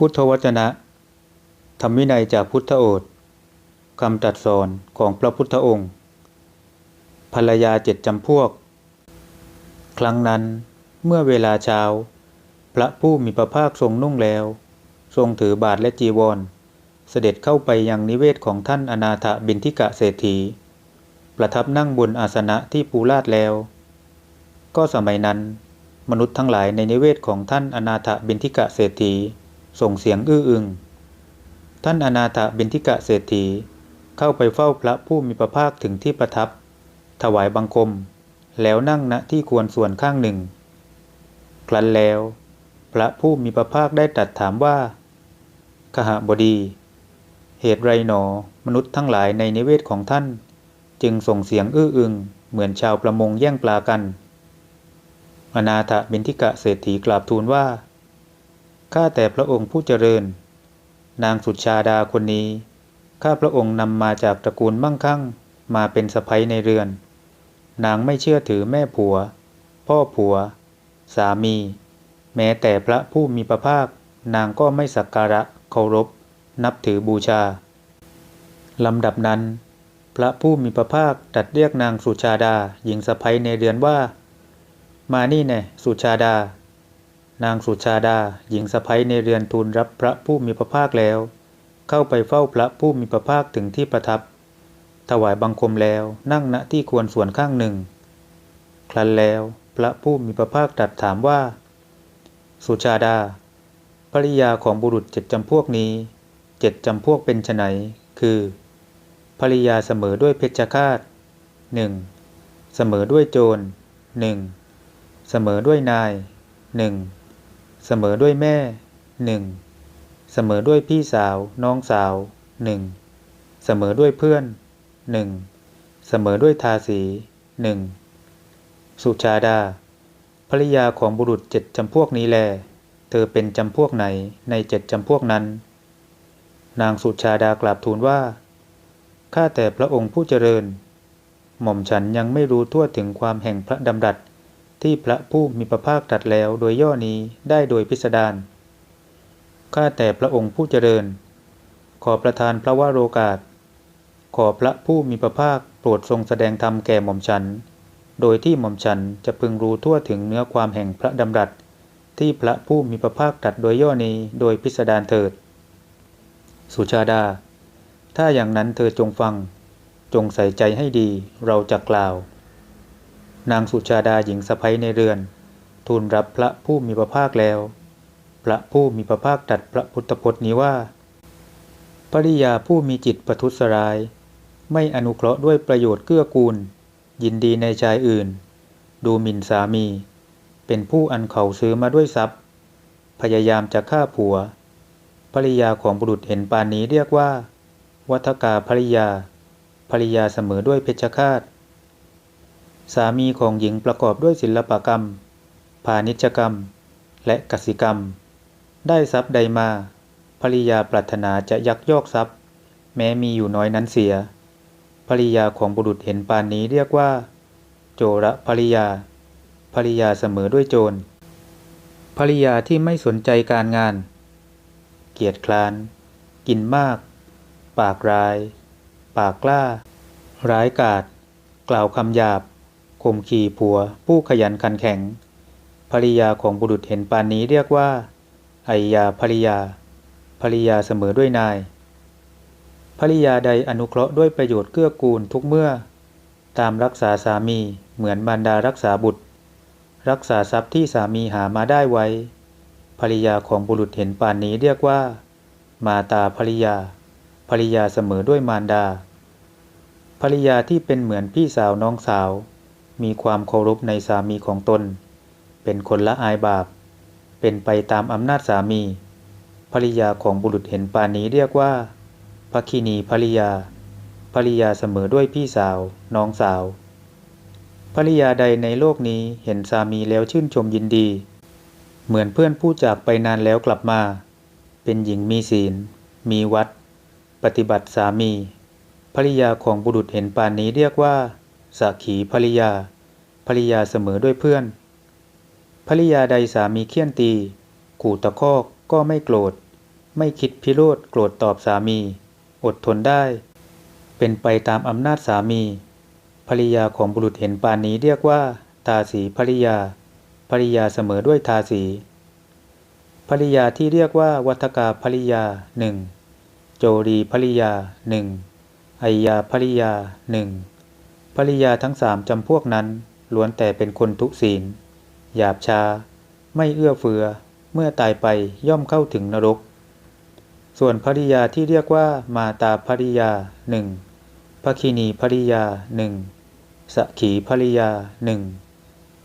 พุทธวจนะ ธรรมวินัยจากพุทธโอษฐ์คำตรัสสอนของพระพุทธองค์ ภรรยาเจ็ดจำพวก ครั้งนั้นเมื่อเวลาเช้า พระผู้มีพระภาคทรงนุ่งแล้ว ทรงถือบาทและจีวร เสด็จเข้าไปยังนิเวศของท่านอนาถบินทิกะเศรษฐี ประทับนั่งบนอาสนะที่ปูลาดแล้ว ก็สมัยนั้น มนุษย์ทั้งหลายในนิเวศของท่านอนาถบินทิกะเศรษฐี ส่งเสียงอื้ออึง ท่านอนาถบินทิกะเศรษฐีเข้าไปเฝ้าพระผู้มีพระภาคถึงที่ประทับ ถวายบังคม แล้วนั่งณที่ควรส่วนข้างหนึ่ง ครั้นแล้ว พระผู้มีพระภาคได้ตรัสถามว่าขหบดี เหตุไรหนอ มนุษย์ทั้งหลายในนิเวศของท่าน จึงส่งเสียงอื้ออึง เหมือนชาวประมงแย่งปลากัน อนาถบินทิกะเศรษฐีกราบทูลว่า ข้าแต่พระองค์ผู้เจริญ นางสุชาดาคนนี้ ข้าพระองค์นำมาจากตระกูลมั่งคั่ง มาเป็นสะใภ้ในเรือน นางไม่เชื่อถือแม่ผัว พ่อผัว สามี แม้แต่พระผู้มีพระภาคนางก็ไม่สักการะเคารพ นับถือบูชา ลำดับนั้น พระผู้มีพระภาคตัดเรียกนางสุชาดาหญิงสะใภ้ในเรือนว่า มานี่แน่สุชาดา นางสุชาดา หญิงสะใภ้ในเรือนทูลรับพระผู้มีพระภาคแล้ว เข้าไปเฝ้าพระผู้มีพระภาคถึงที่ประทับ ถวายบังคมแล้วนั่งณที่ควรส่วนข้างหนึ่ง ครั้นแล้วพระผู้มีพระภาคตรัสถามว่า สุชาดาภริยาของบุรุษเจ็ดจำพวกนี้เจ็ดจำพวกเป็นไนคือภริยาเสมอด้วยเพชฌฆาตหนึ่งเสมอด้วยโจรหนึ่งเสมอด้วยนายหนึ่ง เสมอด้วยแม่หนึ่งเสมอด้วยพี่สาว น้องสาวหนึ่งเสมอด้วยเพื่อนหนึ่งเสมอด้วยทาสีหนึ่งสุชาดาภริยาของบุรุษเจ็ดจำพวกนี้แล เธอเป็นจำพวกไหนในเจ็ดจำพวกนั้น นางสุชาดากราบทูลว่า ข้าแต่พระองค์ผู้เจริญ หม่อมฉันยังไม่รู้ทั่วถึงความแห่งพระดำรัส ที่พระผู้มีพระภาคตรัสแล้วโดยย่อนี้ได้โดยพิสดาร ข้าแต่พระองค์ผู้เจริญ ขอประทานพระวโรกาส ขอพระผู้มีพระภาคโปรดทรงแสดงธรรมแก่หม่อมฉัน โดยที่หม่อมฉันจะพึงรู้ทั่วถึงเนื้อความแห่งพระดำรัส ที่พระผู้มีพระภาคตรัสโดยย่อนี้โดยพิสดารเถิด สุชาดา ถ้าอย่างนั้นเธอจงฟัง จงใส่ใจให้ดี เราจะกล่าว นางสุชาดาหญิงสะใภ้ในเรือน ทูลรับพระผู้มีพระภาคแล้ว พระผู้มีพระภาคตรัสพระพุทธพจน์นี้ว่า ปริยาผู้มีจิตประทุษร้าย ไม่อนุเคราะห์ด้วยประโยชน์เกื้อกูล ยินดีในชายอื่น ดูหมิ่นสามี เป็นผู้อันเขาซื้อมาด้วยทรัพย์ พยายามจะฆ่าผัว ภริยาของบุรุษเห็นปานนี้เรียกว่า วัฏกาภริยาภริยาเสมอด้วยเพชฌฆาต สามีของหญิงประกอบด้วยศิลปกรรม พาณิชกรรม และกสิกรรม ได้ทรัพย์ใดมาภริยาปรารถนาจะยักยอกทรัพย์ แม้มีอยู่น้อยนั้นเสียภริยาของบุรุษเห็นปานนี้เรียกว่า โจระภริยาภริยาเสมอด้วยโจรภริยาที่ไม่สนใจการงาน เกียจคร้าน กินมาก ปากร้าย ปากกล้า ร้ายกาจกล่าวคำหยาบ ข่มขี่ผัวผู้ขยันขันแข็ง ภริยาของบุรุษเห็นปานนี้เรียกว่าไอยาภริยา ภริยาเสมอด้วยนาย ภริยาใดอนุเคราะห์ด้วยประโยชน์เกื้อกูลทุกเมื่อ ตามรักษาสามีเหมือนมารดารักษาบุตร รักษาทรัพย์ที่สามีหามาได้ไว้ ภริยาของบุรุษเห็นปานนี้เรียกว่า มาตาภริยา ภริยาเสมอด้วยมารดา ภริยาที่เป็นเหมือนพี่สาวน้องสาว มีความเคารพในสามีของตน เป็นคนละอายบาป เป็นไปตามอำนาจสามี ภริยาของบุรุษเห็นปานนี้เรียกว่าภคินีภริยา ภริยาเสมอด้วยพี่สาว น้องสาว ภริยาใดในโลกนี้เห็นสามีแล้วชื่นชมยินดี เหมือนเพื่อนผู้จากไปนานแล้วกลับมา เป็นหญิงมีศีล มีวัด ปฏิบัติสามี ภริยาของบุรุษเห็นปานนี้เรียกว่า สักขีภริยาภริยาเสมอด้วยเพื่อนภริยาใดสามีเคี่ยนตี ขู่ตะคอกก็ไม่โกรธ ไม่คิดพิโรธโกรธตอบสามี อดทนได้ เป็นไปตามอำนาจสามีภริยาของบุรุษเห็นปานนี้เรียกว่า ทาสีภริยาภริยาเสมอด้วยทาสีภริยาที่เรียกว่าวัฏกาภริยาหนึ่งโจรีภริยาหนึ่งไอยาภริยาหนึ่ง ภริยาทั้งสามจำพวกนั้นล้วนแต่เป็นคนทุศีล หยาบช้า ไม่เอื้อเฟือ เมื่อตายไปย่อมเข้าถึงนรก ส่วนภริยาที่เรียกว่ามาตาภริยาหนึ่งภคินีภริยาหนึ่งสขีภริยาหนึ่ง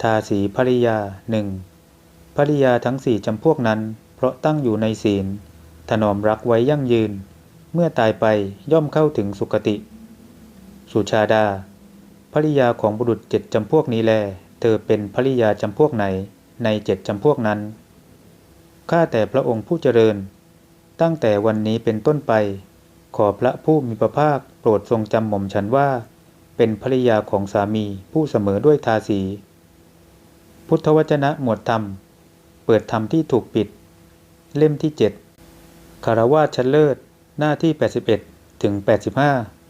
ทาสีภริยาหนึ่งภริยาทั้งสี่จำพวกนั้น เพราะตั้งอยู่ในศีล ถนอมรักไว้ยั่งยืน เมื่อตายไปย่อมเข้าถึงสุคติ สุชาดา ภริยาของบุรุษเจ็ดจำพวกนี้แล เธอเป็นภริยาจำพวกไหน ในเจ็ดจำพวกนั้น ข้าแต่พระองค์ผู้เจริญ ตั้งแต่วันนี้เป็นต้นไป ขอพระผู้มีพระภาคโปรดทรงจำหม่อมฉันว่า เป็นภริยาของสามีผู้เสมอด้วยทาสี พุทธวจนะหมวดธรรม เปิดธรรมที่ถูกปิด เล่มที่7คารวาชั้นเลิศ หน้าที่ 81 ถึง 85